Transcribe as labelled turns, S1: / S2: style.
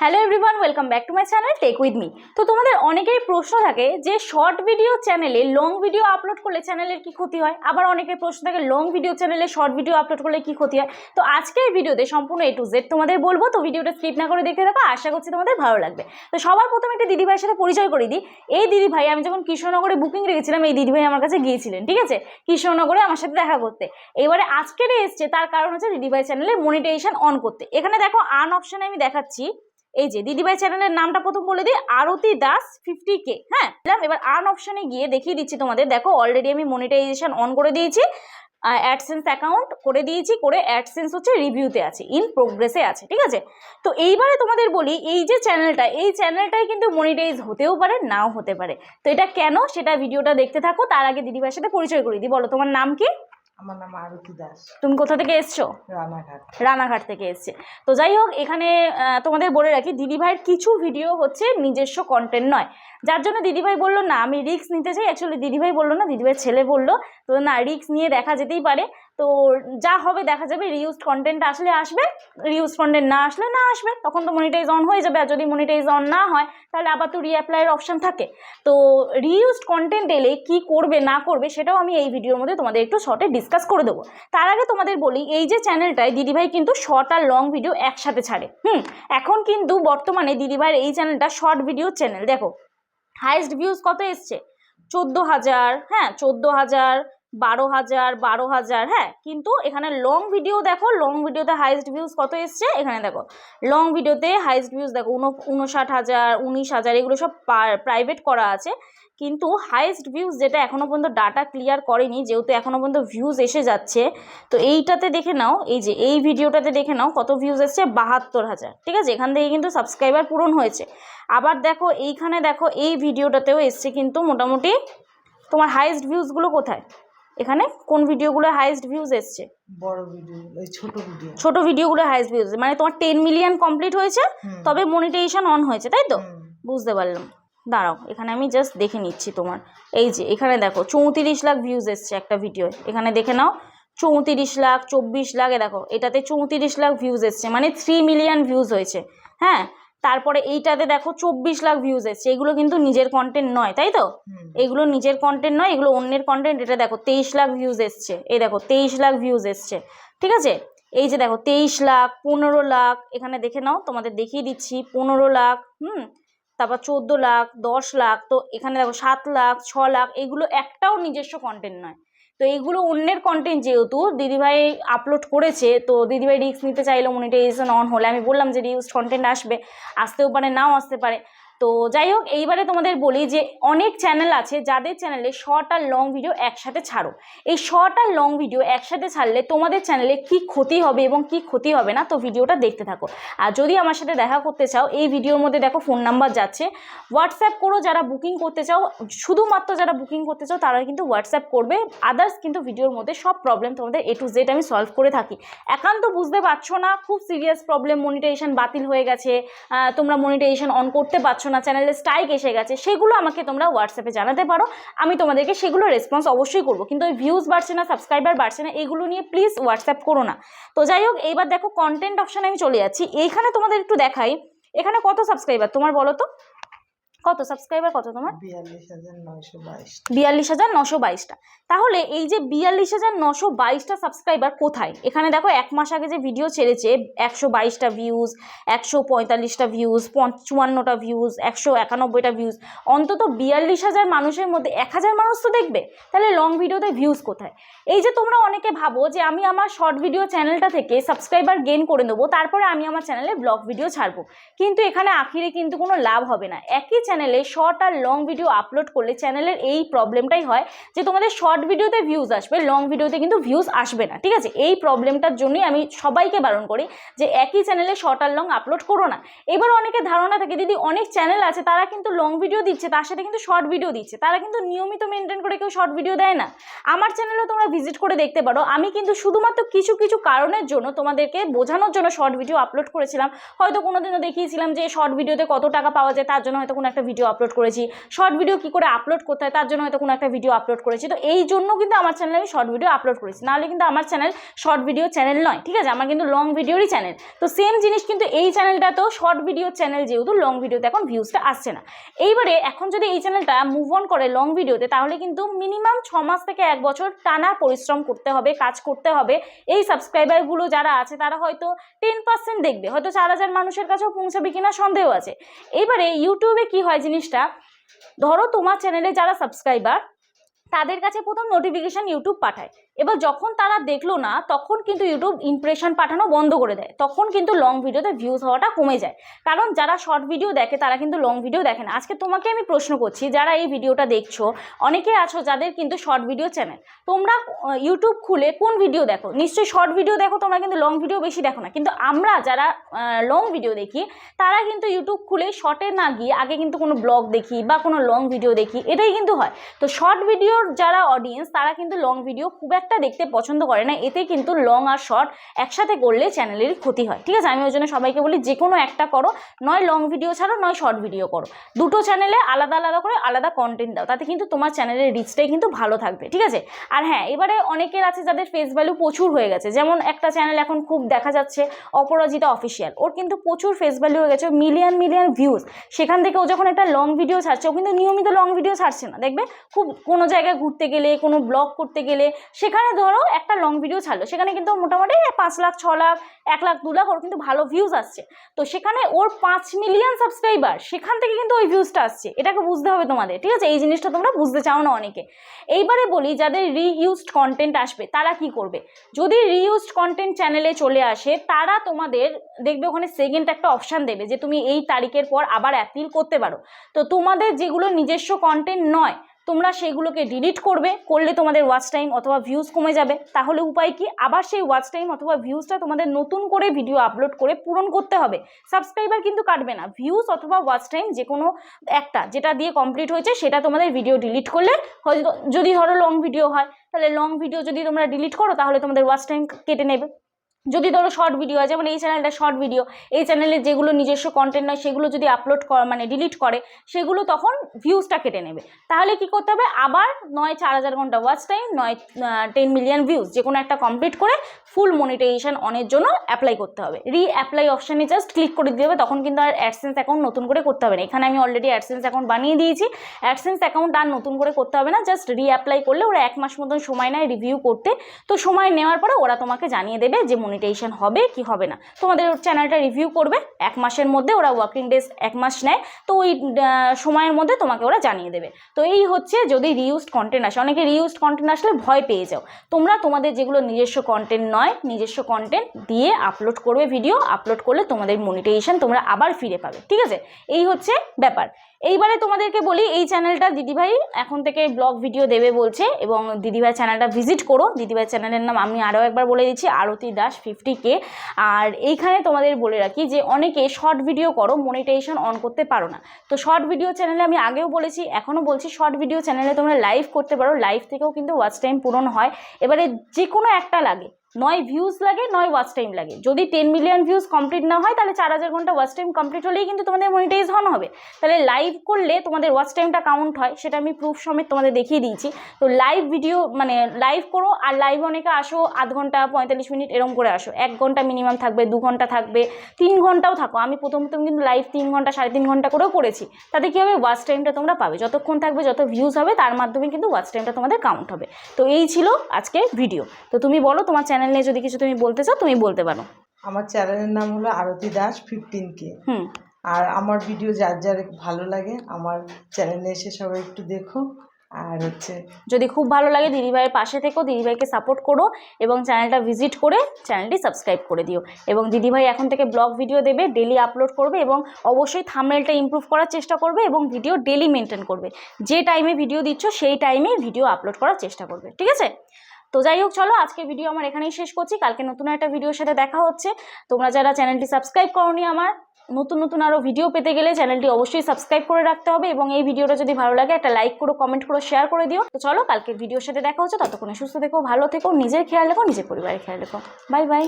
S1: Hello everyone welcome back to my channel Tech with me তো তোমাদের অনেকেরই প্রশ্ন থাকে যে শর্ট ভিডিও চ্যানেলে লং ভিডিও আপলোড করলে চ্যানেলের কি ক্ষতি হয়? আবার অনেকের প্রশ্ন থাকে লং ভিডিও চ্যানেলে শর্ট ভিডিও আপলোড করলে কি ক্ষতি হয়? তো আজকে এই ভিডিওতে সম্পূর্ণ এ টু জেড তোমাদের বলব, তো ভিডিওটা স্কিপ না করে দেখতে থাকো, আশা করছি তোমাদের ভালো লাগবে। তো সবার প্রথমে একটা দিদিভাইয়ের সাথে পরিচয় করে দিই। এই দিদিভাই, আমি যখন কৃষ্ণনগরে বুকিং রেখেছিলাম, এই দিদিভাই আমার কাছে গিয়েছিলেন, ঠিক আছে? কৃষ্ণনগরে আমার সাথে দেখা করতে। এবারে আজকের এসছে, তার কারণ হচ্ছে দিদিভাই চ্যানেলে মনিটাইজেশন অন করতে। এখানে দেখো আন অপশানে আমি দেখাচ্ছি। এই যে দিদিভাই চ্যানেলের নামটা প্রথম বলে দিই, আরতি দাস ফিফটি কে হ্যাঁ। এবার আর্ন অপশানে গিয়ে দেখিয়ে দিচ্ছি তোমাদের। দেখো অলরেডি আমি মনিটাইজেশন অন করে দিয়েছি অ্যাডসেন্স অ্যাকাউন্ট করে দিয়েছি, করে অ্যাডসেন্স হচ্ছে রিভিউতে আছে ইন প্রোগ্রেসে আছে, ঠিক আছে? তো এইবারে তোমাদের বলি, এই যে চ্যানেলটা এই চ্যানেলটাই কিন্তু মনিটাইজ হতেও পারে, নাও হতে পারে। তো এটা কেন? সেটা ভিডিওটা দেখতে থাকো, তার আগে দিদিভাইয়ের সাথে পরিচয় করে দিই। বলো, তোমার নাম কি?
S2: আমার নাম আরতি দাস।
S1: তুমি কোথা থেকে এসছো?
S2: রানাঘাট।
S1: রানাঘাট থেকে এসছে। তো যাই হোক এখানে তোমাদের বলে রাখি দিদিভাইয়ের কিছু ভিডিও হচ্ছে নিজস্ব কন্টেন্ট নয়। যার জন্য দিদিভাই বলল না আমি রিস্ক নিতে চাই। অ্যাকচুয়ালি দিদিভাই বলল না দিদিভাইয়ের ছেলে বলল তো না রিক্স নিয়ে দেখা যেতেই পারে। তো যা হবে দেখা যাবে রিউজড কন্টেন্ট আসলে আসবে রিউজ কন্টেন্ট না আসলে না আসবে, তখন তো মনিটাইজ অন হয়ে যাবে। আর যদি মনিটাইজ অন না হয়, তাহলে আবার তো রিঅ্যাপ্লাইয়ের অপশন থাকে। তো রিউজড কন্টেন্ট এলে কি করবে, না করবে, সেটাও আমি এই ভিডিওর মধ্যে তোমাদের একটু শর্টে ডিসকাস করে দেবো। তার আগে তোমাদের বলি, এই যে চ্যানেলটায় দিদিভাই কিন্তু শর্ট আর লং ভিডিও একসাথে ছাড়ে। হুম, এখন কিন্তু বর্তমানে দিদিভাইয়ের এই চ্যানেলটা শর্ট ভিডিও চ্যানেল দেখো হাইস্ট ভিউজ কত এসছে? চোদ্দ হাজার হ্যাঁ চোদ্দ হাজার বারো হাজার বারো হাজার হ্যাঁ কিন্তু এখানে লং ভিডিও দেখো লং ভিডিওতে হাইস্ট ভিউজ কত এসছে? এখানে দেখো লং ভিডিওতে হাইস্ট ভিউজ দেখো, উন উনষাট হাজার, উনিশ হাজার, এগুলো সব প্রাইভেট করা আছে, কিন্তু হাইস্ট ভিউজ যেটা এখনও পর্যন্ত ডাটা ক্লিয়ার করেনি, যেহেতু এখনও পর্যন্ত ভিউজ এসে যাচ্ছে, তো এইটাতে দেখে নাও, এই যে, এই ভিডিওটাতে দেখে নাও কত ভিউজ এসছে, বাহাত্তর হাজার, ঠিক আছে? এখান থেকে কিন্তু সাবস্ক্রাইবার পূরণ হয়েছে। আবার দেখো, এইখানে দেখো, এই ভিডিওটাতেও এসছে কিন্তু মোটামুটি তোমার হাইস্ট ভিউজগুলো কোথায়? এখানে কোন ভিডিওগুলো হাইস্ট ভিউজ এসছে?
S2: বড় ভিডিও ছোট ভিডিও
S1: ছোট ভিডিওগুলো হাইস্ট ভিউজ মানে তোমার টেন মিলিয়ন কমপ্লিট হয়েছে তবে মনিটাইজেশন অন হয়েছে তাই তো? বুঝতে পারলাম। দাঁড়াও এখানে আমি জাস্ট দেখে নিচ্ছি তোমার। এই যে এখানে দেখো চৌত্রিশ লাখ ভিউজ এসছে একটা ভিডিও এখানে দেখে নাও চৌত্রিশ লাখ চব্বিশ লাখ এ দেখো এটাতে চৌত্রিশ লাখ ভিউজ এসছে। মানে থ্রি মিলিয়ন ভিউজ হয়েছে। হ্যাঁ? তারপরে এইটাতে দেখো চব্বিশ লাখ ভিউজ এসছে। এগুলো কিন্তু নিজের কন্টেন্ট নয় তাই তো? এগুলো নিজের কন্টেন্ট নয় এগুলো অন্যের কন্টেন্ট এটা দেখো তেইশ লাখ ভিউজ এসছে। এই দেখো তেইশ লাখ ভিউজ এসছে। ঠিক আছে? এই যে দেখো তেইশ লাখ পনেরো লাখ এখানে দেখে নাও তোমাদের দেখিয়ে দিচ্ছি পনেরো লাখ হুম? তারপর চোদ্দ লাখ দশ লাখ তো এখানে দেখো সাত লাখ ছ লাখ এগুলো একটাও নিজস্ব কন্টেন্ট নয়। তো এইগুলো অন্যের কন্টেন্ট যেহেতু দিদিভাই আপলোড করেছে, তো দিদিভাই রিস্ক নিতে চাইলো মনিটাইজেশন অন হলে। আমি বললাম যে রিউজ কন্টেন্ট আসবে, আসতেও পারে, নাও আসতে পারে। তো যাই হোক, এইবারে তোমাদের বলি যে অনেক চ্যানেল আছে যাদের চ্যানেলে শর্ট আর লং ভিডিও একসাথে ছাড়ো। এই শর্ট আর লং ভিডিও একসাথে ছাড়লে তোমাদের চ্যানেলে কি ক্ষতি হবে এবং কি ক্ষতি হবে না, তো ভিডিওটা দেখতে থাকো। আর যদি আমার সাথে দেখা করতে চাও, এই ভিডিওর মধ্যে দেখো ফোন নাম্বার যাচ্ছে। হোয়াটসঅ্যাপ করো যারা বুকিং করতে চাও, শুধুমাত্র যারা বুকিং করতে চাও, তারা কিন্তু হোয়াটসঅ্যাপ করবে। আদার্স কিন্তু ভিডিওর মধ্যে সব প্রবলেম তোমাদের এ টু জেড আমি সলভ করে থাকি। একান্ত বুঝতে পারছ না, খুব সিরিয়াস প্রবলেম মনিটাইজেশন বাতিল হয়ে গেছে। তোমরা মনিটাইজেশন অন করতে পারছ না চ্যানেলে স্ট্রাইক এসে গেছে, সেগুলো আমাকে তোমরা হোয়াটসঅ্যাপে জানাতে পারো। আমি তোমাদেরকে সেগুলো রেসপন্স অবশ্যই করব। কিন্তু ওই ভিউজ বাড়ছে না সাবস্ক্রাইবার বাড়ছে না, এগুলো নিয়ে প্লিজ হোয়াটসঅ্যাপ করো না। তো যাই হোক, এইবার দেখো কন্টেন্ট অপশানে আমি চলে যাচ্ছি। এইখানে তোমাদের একটু দেখাই। এখানে কত সাবস্ক্রাইবার তোমার বলো তো? কত সাবস্ক্রাইবার কত তোমার?
S2: বিয়াল্লিশ হাজার
S1: নশো বাইশটা। তাহলে এই যে বিয়াল্লিশ হাজার নশো বাইশটা সাবস্ক্রাইবার কোথায়? এখানে দেখো এক মাস আগে যে ভিডিও ছেড়েছে একশো বাইশটা ভিউজ একশো পঁয়তাল্লিশটা ভিউজ চুয়ান্নটা ভিউজ একশো একানব্বইটা ভিউজ অন্তত বিয়াল্লিশ হাজার মানুষের মধ্যে এক হাজার মানুষ তো দেখবে। তাহলে লং ভিডিওতে ভিউজ কোথায়? এই যে তোমরা অনেকে ভাবো যে আমি আমার শর্ট ভিডিও চ্যানেলটা থেকে সাবস্ক্রাইবার গেন করে নেব তারপরে আমি আমার চ্যানেলে ব্লগ ভিডিও ছাড়বো। কিন্তু এখানে আখিরে কিন্তু কোনো লাভ হবে না। একই চ্যানেলে শর্ট আর লং ভিডিও আপলোড করলে চ্যানেলের এই প্রবলেমটাই হয় যে তোমাদের শর্ট ভিডিওতে ভিউজ আসবে লং ভিডিওতে কিন্তু ভিউজ আসবে না, ঠিক আছে? এই প্রবলেমটার জন্যই আমি সবাইকে বারণ করি যে একই চ্যানেলে শর্ট আর লং আপলোড করো না। এবার অনেকে ধারণা থাকে, দিদি, অনেক চ্যানেল আছে, তারা কিন্তু লং ভিডিও দিচ্ছে, তার সাথে কিন্তু শর্ট ভিডিও দিচ্ছে, তারা কিন্তু নিয়মিত মেনটেন করে কেউ শর্ট ভিডিও দেয় না। আমার চ্যানেলেও তোমরা ভিজিট করে দেখতে পারো, আমি কিন্তু শুধুমাত্র কিছু কিছু কারণের জন্য তোমাদেরকে বোঝানোর জন্য শর্ট ভিডিও আপলোড করেছিলাম। হয়তো কোনোদিনও দেখিয়েছিলাম যে শর্ট ভিডিওতে কত টাকা পাওয়া যায়, তার জন্য হয়তো কোনো একটা ভিডিও আপলোড করেছি। শর্ট ভিডিও কী করে আপলোড করতে হয়, তার জন্য হয়তো কোনো একটা ভিডিও আপলোড করেছি। তো এই জন্য কিন্তু আমার চ্যানেলে আমি শর্ট ভিডিও আপলোড করেছি। নাহলে কিন্তু আমার চ্যানেল শর্ট ভিডিও চ্যানেল নয়, ঠিক আছে? আমার কিন্তু লং ভিডিওরই চ্যানেল তো সেম জিনিস কিন্তু এই চ্যানেলটাতেও শর্ট ভিডিও চ্যানেল যেহেতু লং ভিডিওতে এখন ভিউজটা আসছে না। এইবারে এখন যদি এই চ্যানেলটা মুভ অন করে লং ভিডিওতে তাহলে কিন্তু মিনিমাম ছ মাস থেকে এক বছর টানা পরিশ্রম করতে হবে, কাজ করতে হবে। এই সাবস্ক্রাইবারগুলো যারা আছে, তারা হয়তো টেন পার্সেন্ট দেখবে। হয়তো চার হাজার মানুষের কাছেও পৌঁছাবে কিনা সন্দেহ আছে। এবারে ইউটিউবে কি হয় জিনিসটা ধরো তোমার চ্যানেলে যারা সাবস্ক্রাইবার তাদের কাছে প্রথম নোটিফিকেশান ইউটিউব পাঠায়। এবার যখন তারা দেখল না, তখন কিন্তু ইউটিউব ইমপ্রেশন পাঠানো বন্ধ করে দেয়। তখন কিন্তু লং ভিডিওতে ভিউজ হওয়াটা কমে যায়। কারণ যারা শর্ট ভিডিও দেখে, তারা কিন্তু লং ভিডিও দেখে না। আজকে তোমাকে আমি প্রশ্ন করছি, যারা এই ভিডিওটা দেখছ, অনেকে আছো যাদের কিন্তু শর্ট ভিডিও চ্যানেল তোমরা ইউটিউব খুলে কোন ভিডিও দেখো? নিশ্চয়ই শর্ট ভিডিও দেখো, তোমরা কিন্তু লং ভিডিও বেশি দেখো না। কিন্তু আমরা যারা লং ভিডিও দেখি, তারা কিন্তু ইউটিউব খুলে শর্টে না গিয়ে আগে কিন্তু কোনো ব্লগ দেখি বা কোনো লং ভিডিও দেখি, এটাই কিন্তু হয়। তো শর্ট ভিডিওর যারা অডিয়েন্স তারা কিন্তু লং ভিডিও খুব একটা দেখতে পছন্দ করে না, এতে কিন্তু লং আর শর্ট একসাথে করলে চ্যানেলের ক্ষতি হয়। ঠিক আছে? আমি ওই জন্য সবাইকে বলি যে কোনো একটা করো, নয় লং ভিডিও ছাড়ো, নয় শর্ট ভিডিও করো। দুটো চ্যানেলে আলাদা আলাদা করে আলাদা কন্টেন্ট দাও, তাতে কিন্তু তোমার চ্যানেলের রিচটাই কিন্তু ভালো থাকবে। ঠিক আছে? আর হ্যাঁ এবারে অনেকের আছে যাদের ফেস ভ্যালু প্রচুর হয়ে গেছে। যেমন একটা চ্যানেল এখন খুব দেখা যাচ্ছে, অপরাজিতা অফিসিয়াল ওর কিন্তু প্রচুর ফেস ভ্যালু হয়ে গেছে মিলিয়ন মিলিয়ন ভিউজ সেখান থেকে ও যখন একটা লং ভিডিও ছাড়ছে, ও কিন্তু নিয়মিত লং ভিডিও ছাড়ছে না। দেখবে? খুব কোনো জায়গায় ঘুরতে গেলে, কোনো ব্লগ করতে গেলে, সেখানে ধরো একটা লং ভিডিও ছাড়লো। সেখানে কিন্তু মোটামুটি পাঁচ লাখ, ছ লাখ, এক লাখ, দু লাখ ওর কিন্তু ভালো ভিউজ আসছে। তো সেখানে ওর পাঁচ মিলিয়ন সাবস্ক্রাইবার সেখান থেকে কিন্তু ওই ভিউজটা আসছে। এটাকে বুঝতে হবে তোমাদের, ঠিক আছে? এই জিনিসটা তোমরা বুঝতে চাও না অনেকে। এইবারে বলি, যাদের রিইউজড কন্টেন্ট আসবে, তারা কি করবে? যদি রিইউজড কন্টেন্ট চ্যানেলে চলে আসে, তারা তোমাদের দেখবে ওখানে সেকেন্ড একটা অপশান দেবে যে তুমি এই তারিখের পর আবার অ্যাপিল করতে পারো। তো তোমাদের যেগুলো নিজস্ব কন্টেন্ট নয় তোমরা সেগুলোকে ডিলিট করবে, করলে তোমাদের ওয়াচ টাইম অথবা ভিউজ কমে যাবে। তাহলে উপায় কি? আবার সেই ওয়াচ টাইম অথবা ভিউজটা তোমাদের নতুন করে ভিডিও আপলোড করে পূরণ করতে হবে। সাবস্ক্রাইবার কিন্তু কাটবে না। ভিউজ অথবা ওয়াচ টাইম যে কোনো একটা, যেটা দিয়ে কমপ্লিট হয়েছে, সেটা তোমাদের ভিডিও ডিলিট করলে হয়তো যদি ধরো লং ভিডিও হয়, তাহলে লং ভিডিও যদি তোমরা ডিলিট করো, তাহলে তোমাদের ওয়াচ টাইম কেটে নেবে। যদি ধরো শর্ট ভিডিও আছে, যেমন এই চ্যানেলটা শর্ট ভিডিও এই চ্যানেলে যেগুলো নিজস্ব কন্টেন্ট নয়, সেগুলো যদি আপলোড কর মানে ডিলিট করে, সেগুলো তখন ভিউজটা কেটে নেবে। তাহলে কি করতে হবে? আবার নয় চার হাজার ঘণ্টা ওয়াচ টাইম নয় টেন মিলিয়ন ভিউজ যে কোনো একটা কমপ্লিট করে ফুল মনিটাইজেশন অনের জন্য অ্যাপ্লাই করতে হবে। রি অ্যাপ্লাই অপশানে জাস্ট ক্লিক করে দিতে হবে, তখন কিন্তু আর অ্যাডসেন্স অ্যাকাউন্ট নতুন করে করতে হবে না। এখানে আমি অলরেডি অ্যাডসেন্স অ্যাকাউন্ট বানিয়ে দিয়েছি। অ্যাডসেন্স অ্যাকাউন্ট আর নতুন করে করতে হবে না জাস্ট রি অ্যাপ্লাই করলে ওরা এক মাস মতন সময় নেয় রিভিউ করতে। তো সময় নেওয়ার পরে ওরা তোমাকে জানিয়ে দেবে যে মনিটাইজেশন হবে কি হবে না? তোমাদের চ্যানেলটা রিভিউ করবে, এক মাসের মধ্যে ওরা ওয়ার্কিং ডেজ এক মাস নেয়, তো ওই সময়ের মধ্যে তোমাকে ওরা জানিয়ে দেবে। তো এই হচ্ছে যদি রিউজড কন্টেন্ট আসে, অনেকে রিউজড কন্টেন্ট আসলে ভয় পেয়ে যাও। তোমরা তোমাদের যেগুলো নিজস্ব কন্টেন্ট নয়, নিজস্ব কন্টেন্ট দিয়ে আপলোড করবে ভিডিও আপলোড করলে তোমাদের মনিটাইজেশন তোমরা আবার ফিরে পাবে, ঠিক আছে? এই হচ্ছে ব্যাপার। এইবারে তোমাদেরকে বলি, এই চ্যানেলটা দিদিভাই এখন থেকে ব্লগ ভিডিও দেবে বলছে এবং দিদিভাই চ্যানেলটা ভিজিট করো। দিদিভাই চ্যানেলের নাম আমি আরও একবার বলে দিচ্ছি, আরতি দাস ফিফটি কে আর এইখানে তোমাদের বলে রাখি যে, অনেকে শর্ট ভিডিও করো মনিটাইজেশন অন করতে পারো না। তো শর্ট ভিডিও চ্যানেলে আমি আগেও বলেছি, এখনও বলছি শর্ট ভিডিও চ্যানেলে তোমরা লাইভ করতে পারো। লাইভ থেকেও কিন্তু ওয়াচ টাইম পূরণ হয়। এবারে যে কোনো একটা লাগে নয় ভিউজ লাগে, নয় ওয়াচ টাইম লাগে। যদি টেন মিলিয়ন ভিউজ কমপ্লিট না হয়, তাহলে চার হাজার ঘণ্টা ওয়াচ টাইম কমপ্লিট হলেই কিন্তু তোমাদের মনিটাইজ হন হবে। তাহলে লাইভ করলে তোমাদের ওয়াচ টাইমটা কাউন্ট হয়, সেটা আমি প্রুফ সমেত তোমাদের দেখিয়ে দিয়েছি। তো লাইভ ভিডিও মানে লাইভ করো আর লাইভ অনেকে আসো, আধ ঘণ্টা, পঁয়তাল্লিশ মিনিট এরম করে আসো। এক ঘণ্টা মিনিমাম থাকবে, দু ঘণ্টা থাকবে, তিন ঘন্টাও থাকো। আমি প্রথম প্রথম কিন্তু লাইভ তিন ঘণ্টা, সাড়ে তিন ঘণ্টা করেও করেছি। তাতে কী হবে? ওয়াচ টাইমটা তোমরা পাবে। যতক্ষণ থাকবে, যত ভিউজ হবে, তার মাধ্যমে কিন্তু ওয়াচ টাইমটা তোমাদের কাউন্ট হবে। তো এই ছিল আজকে ভিডিও তো তুমি বলো, তোমার চ্যানেল নিয়ে যদি কিছু তুমি বলতে চাও তুমি বলতে পারো।
S2: আমার চ্যানেলের নাম হলো আরতি দাস ফিফটিন কে
S1: হুম।
S2: আর আমার ভিডিও যার যার ভালো লাগে আমার চ্যানেলে এসে সবাই একটু দেখো। আর হচ্ছে
S1: যদি খুব ভালো লাগে দিদিভাইয়ের পাশে থেকো দিদিভাইকে সাপোর্ট করো এবং চ্যানেলটা ভিজিট করে চ্যানেলটি সাবস্ক্রাইব করে দিও। এবং দিদিভাই এখন থেকে ব্লগ ভিডিও দেবে ডেলি আপলোড করবে এবং অবশ্যই থামনেলটা ইমপ্রুভ করার চেষ্টা করবে এবং ভিডিও ডেলি মেনটেন করবে। যে টাইমে ভিডিও দিচ্ছ সেই টাইমেই ভিডিও আপলোড করার চেষ্টা করবে। ঠিক আছে? তো যাই হোক চলো আজকে ভিডিও আমার এখানেই শেষ করছি। কালকে নতুন একটা ভিডিওর সাথে দেখা হচ্ছে। তোমরা যারা চ্যানেলটি সাবস্ক্রাইব করোনি আমার, নতুন নতুন আরও ভিডিও পেতে গেলে চ্যানেলটি অবশ্যই সাবস্ক্রাইব করে রাখতে হবে এবং এই ভিডিওটা যদি ভালো লাগে, একটা লাইক করো কমেন্ট করো শেয়ার করে দিও। তো চলো, কালকে ভিডিওর সাথে দেখা হচ্ছে। ততক্ষণে সুস্থ থেকো, ভালো থেকো, নিজের খেয়াল রেখো, নিজের পরিবারের খেয়াল রেখো। Bye bye